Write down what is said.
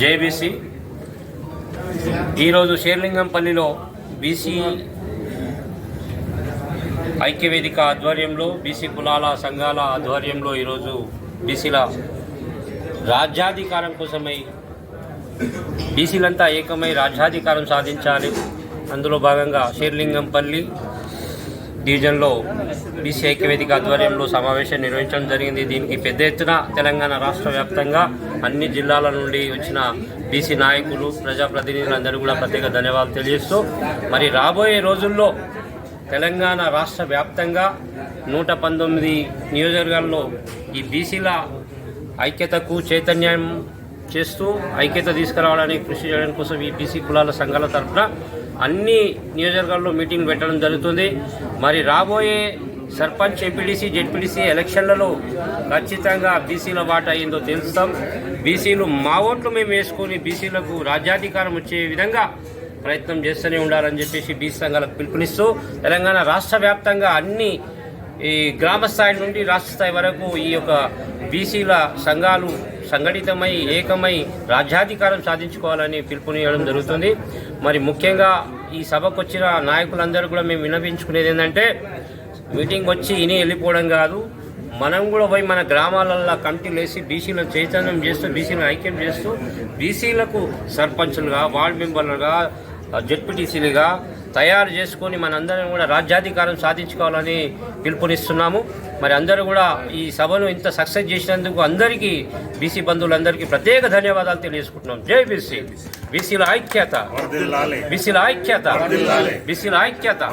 JBC. ఈరోజు షేర్లింగంపల్లిలో BC ఐక్యవేదిక ఆధ్వర్యంలో BC కులాల సంఘాల ఆధ్వర్యంలో ఈరోజు బీసీల రాజ్యాధికారం కోసమై బీసీలంతా ఏకమై రాజ్యాధికారం సాధించాలి. అందులో భాగంగా షేర్లింగంపల్లి డివిజన్లో బీసీ ఐక్యవేదిక ఆధ్వర్యంలో సమావేశం నిర్వహించడం జరిగింది. దీనికి పెద్ద ఎత్తున తెలంగాణ రాష్ట్ర వ్యాప్తంగా అన్ని జిల్లాల నుండి వచ్చిన బీసీ నాయకులు ప్రజాప్రతినిధులందరూ కూడా ప్రత్యేక ధన్యవాదాలు తెలియజేస్తూ మరి రాబోయే రోజుల్లో తెలంగాణ రాష్ట్ర వ్యాప్తంగా నూట పంతొమ్మిది నియోజకవర్గాల్లో ఈ బీసీల ఐక్యతకు చైతన్యం చేస్తూ ఐక్యత తీసుకురావడానికి కృషి చేయడం కోసం ఈ బీసీ కులాల సంఘాల తరఫున అన్ని నియోజకవర్గాల్లో మీటింగ్ పెట్టడం జరుగుతుంది. మరి రాబోయే సర్పంచ్ ఎంపీడీసీ జెడ్పీడీసీ ఎలక్షన్లలో ఖచ్చితంగా బీసీల వాటా అయిందో తెలుస్తాం. బీసీలు మా ఓట్లు మేము వేసుకొని బీసీలకు రాజ్యాధికారం వచ్చే విధంగా ప్రయత్నం చేస్తూనే ఉండాలని చెప్పేసి బీసీ సంఘాలకు పిలుపునిస్తూ తెలంగాణ రాష్ట్ర వ్యాప్తంగా అన్ని ఈ గ్రామ స్థాయి నుండి రాష్ట్ర స్థాయి వరకు ఈ యొక్క బీసీల సంఘాలు సంఘటితమై ఏకమై రాజ్యాధికారం సాధించుకోవాలని పిలుపునియడం జరుగుతుంది. మరి ముఖ్యంగా ఈ సభకు వచ్చిన నాయకులందరూ కూడా మేము విన్నపించుకునేది ఏంటంటే మీటింగ్ వచ్చి ఇని వెళ్ళిపోవడం కాదు. మనం కూడా పోయి మన గ్రామాలల్లో కమిటీలు వేసి బీసీలను చైతన్యం చేస్తూ బీసీలను ఐక్యం చేస్తూ బీసీలకు సర్పంచులుగా వార్డు మెంబర్లుగా జెడ్పీటీసీలుగా తయారు చేసుకొని మనందరం కూడా రాజ్యాధికారం సాధించుకోవాలని పిలుపునిస్తున్నాము. మరి అందరూ కూడా ఈ సభను ఇంత సక్సెస్ చేసినందుకు అందరికీ బీసీ బంధువులందరికీ ప్రత్యేక ధన్యవాదాలు తెలియజేసుకుంటున్నాం. జై బీసీ. బీసీల ఐక్యత. బీసీల ఐక్యత. బీసీల ఐక్యత.